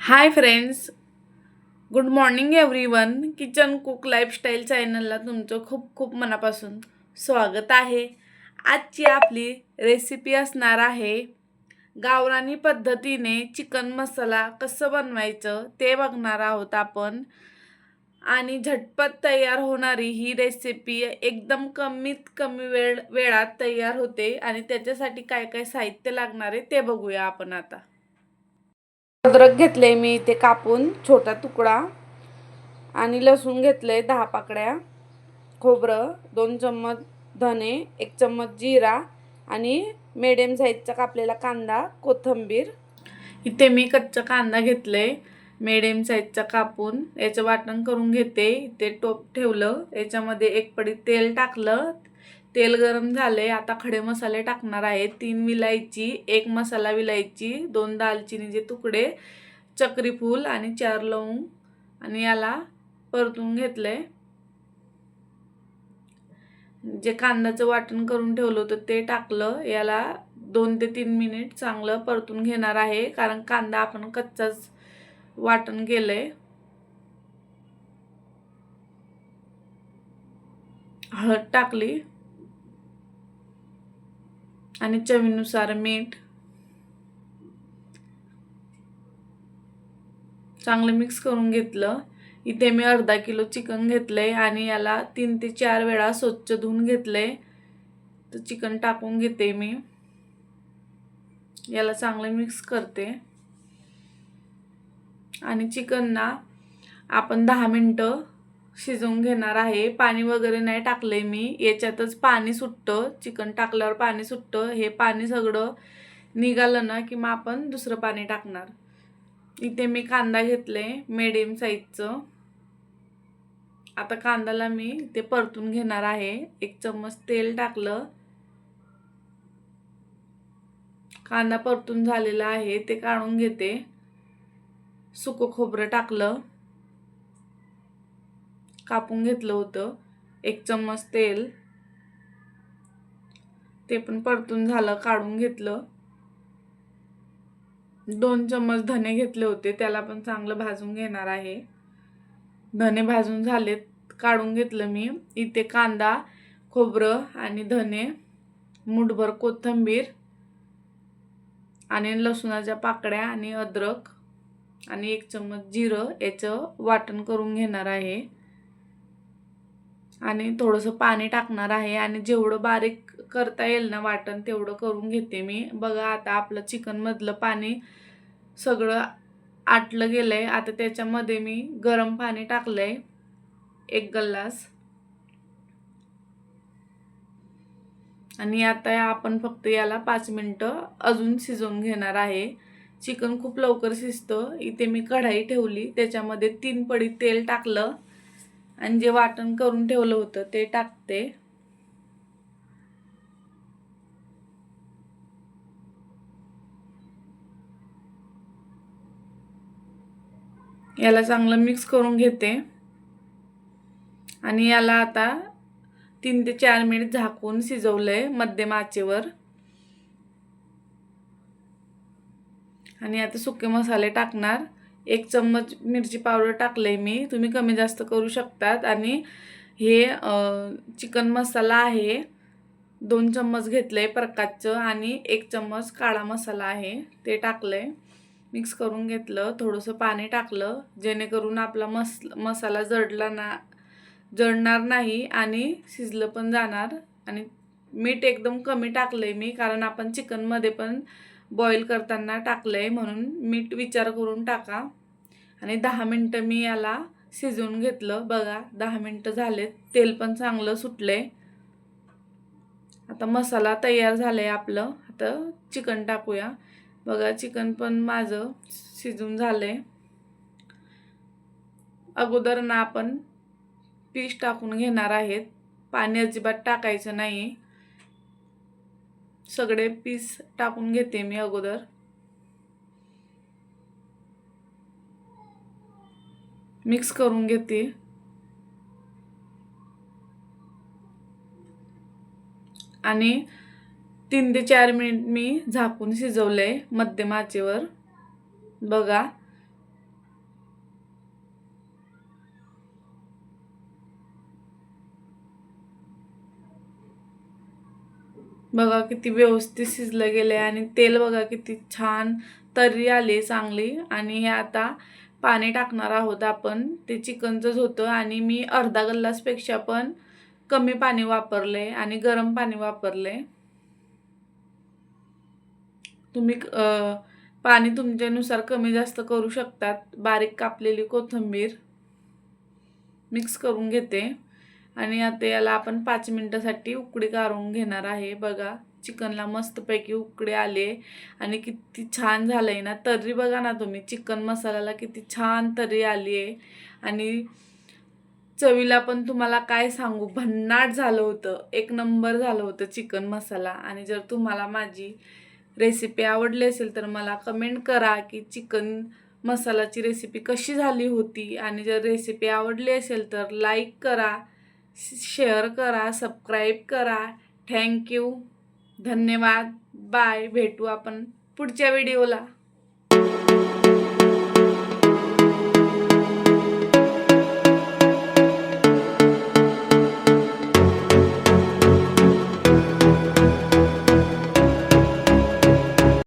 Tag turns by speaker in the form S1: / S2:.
S1: Hi friends good morning everyone kitchen cook lifestyle चॅनलला तुमचं खूप खूप मनापासून स्वागत आहे. आजची आपली रेसिपी असणार आहे गावरानी पद्धतीने चिकन मसाला कसं बनवायचं ते बघणार आहोत आपण. आणि झटपट तयार होणारी ही रेसिपी एकदम कमीत कमी वेळ वेळात तयार होते. आणि त्याच्यासाठी काय काय साहित्य लागणार आहे ते बघूया आपण आता. अद्रक घेतले मी ते कापून छोटा तुकडा आणि लसूण घेतले दहा पाकड्या खोबरं दोन चम्मच धने एक चम्मच जिरा आणि मिडियम साईजचा कापलेला कांदा कोथिंबीर. इथे मी कच्चा कांदा घेतले मिडियम साईजचा कापून याचं वाटण करून घेते. इथे टोप ठेवलं याच्यामध्ये एक पडी तेल टाकलं तेल गरम झाले आता खडे मसाले टाकणार आहे. तीन विलायची एक मसाला विलायची दोन दालचिनीचे तुकडे चक्रीफूल आणि चार लवंग. आणि याला परतून घेतले जे कांद्याचं वाटण करून ठेवलं होतं ते टाकलं. याला दोन ते तीन मिनिट चांगलं परतून घेणार आहे कारण कांदा आपण कच्चाच वाटण केलंय. हळद टाकली. आणि चवीनुसार मीठ. चांगलं मिक्स करून घेतलं. इथे मी अर्धा किलो चिकन घेतलं आहे आणि याला तीन ते चार वेळा स्वच्छ धुवून आहे तर चिकन टाकून घेते मी. याला चांगलं मिक्स करते. आणि चिकनना आपण दहा मिनटं शिजवून घेणार आहे. पाणी वगैरे नाही टाकले मी. याच्यातच पाणी सुटतं. चिकन टाकल्यावर पाणी सुटतं. हे पाणी सगळं निघालं ना की मग आपण दुसरं पाणी टाकणार. इथे मी कांदा घेतले मिडियम साईजचं आता कांद्याला मी ते परतून घेणार आहे. एक चम्मच तेल टाकलं. कांदा परतून झालेला आहे. ते काढून घेते. सुकं खोबरं टाकलं. कापून घेतलं होतं. एक चम्मच तेल. ते पण परतून झालं काढून घेतलं. दोन चम्मच धने घेतले होते त्याला पण चांगलं भाजून घेणार आहे. धने भाजून झालेत काढून घेतलं मी. इथे कांदा खोबरं आणि धने मुठभर कोथिंबीर आणि लसूणाच्या पाकड्या आणि अद्रक आणि एक चम्मच जिरं याचं वाटण करून घेणार आहे. आणि थोडंसं पाणी टाकणार आहे आणि जेवढं बारीक करता येईल ना वाटण तेवढं करून घेते मी. बघा आता आपलं चिकनमधलं पाणी सगळं आटलं गेलं आहे आता त्याच्यामध्ये मी गरम पाणी टाकलं आहे एक गल्लास आणि आता आपण फक्त याला पाच मिनटं अजून शिजवून घेणार आहे. चिकन खूप लवकर शिजतं. इथे मी कढाई ठेवली. त्याच्यामध्ये तीन पडी तेल टाकलं. आणि जे वाटण करून ठेवलं होतं ते टाकते. याला चांगलं मिक्स करून घेते. आणि याला आता तीन ते चार मिनिट झाकून शिजवलंय मध्यम आचेवर. आणि आता सुके मसाले टाकणार. एक चम्मच मिरची पावडर टाकलं आहे मी. तुम्ही कमी जास्त करू शकतात. आणि हे चिकन मसाला आहे. दोन चम्मच घेतलं आहे प्रकाशचं आणि एक चम्मच काळा मसाला आहे. ते टाकलं आहे मिक्स करून घेतलं. थोडंसं पाणी टाकलं. जेणेकरून आपला मस मसाला जडला ना जडणार नाही आणि शिजलं पण जाणार. आणि मीठ एकदम कमी टाकलं आहे मी. कारण आपण चिकनमध्ये पण बॉईल करताना टाकलं आहे म्हणून मीठ विचार करून टाका. आणि दहा मिनटं मी याला शिजवून घेतलं. बघा दहा मिनटं झालेत. तेल पण चांगलं सुटलं आहे आता मसाला तयार झालं आहे आपलं. आता चिकन टाकूया. बघा चिकन पण माझं शिजून झालं आहे अगोदर ना आपण पीस टाकून घेणार आहेत. पाणी अजिबात टाकायचं नाही सगळे पीस टाकून घेते मी अगोदर. मिक्स करून घेते. आणि तीन ते चार मिनिट मी झाकून शिजवलं आहे मध्यम आचेवर. बघा. बघा किती व्यवस्थित शिजलं गेलं आहे आणि तेल बघा किती छान तर्री आली चांगली. आणि हे आता पाणी टाकणार आहोत आपण. ते चिकनचंच होतं आणि मी अर्धा गल्लासपेक्षा पण कमी पाणी वापरले आणि गरम पाणी वापरले. तुम्ही पाणी तुमच्यानुसार कमी जास्त करू शकतात. बारीक कापलेली कोथिंबीर मिक्स करून घेते. आणि आता याला आपण पाच मिनटासाठी उकडी काढून घेणार आहे. बघा चिकनला मस्तपैकी उकडे आले आणि किती छान झालं आहे ना. तर्री बघा ना तुम्ही चिकन मसाल्याला किती छान तर्री आली आहे आणि चवीला पण तुम्हाला काय सांगू भन्नाट झालं होतं. एक नंबर झालं होतं चिकन मसाला. आणि जर तुम्हाला माझी रेसिपी आवडली असेल तर मला कमेंट करा की चिकन मसालाची रेसिपी कशी झाली होती. आणि जर रेसिपी आवडली असेल तर लाईक करा. शेअर करा सबस्क्राईब करा. थँक्यू धन्यवाद. बाय भेटू आपण पुढच्या व्हिडिओला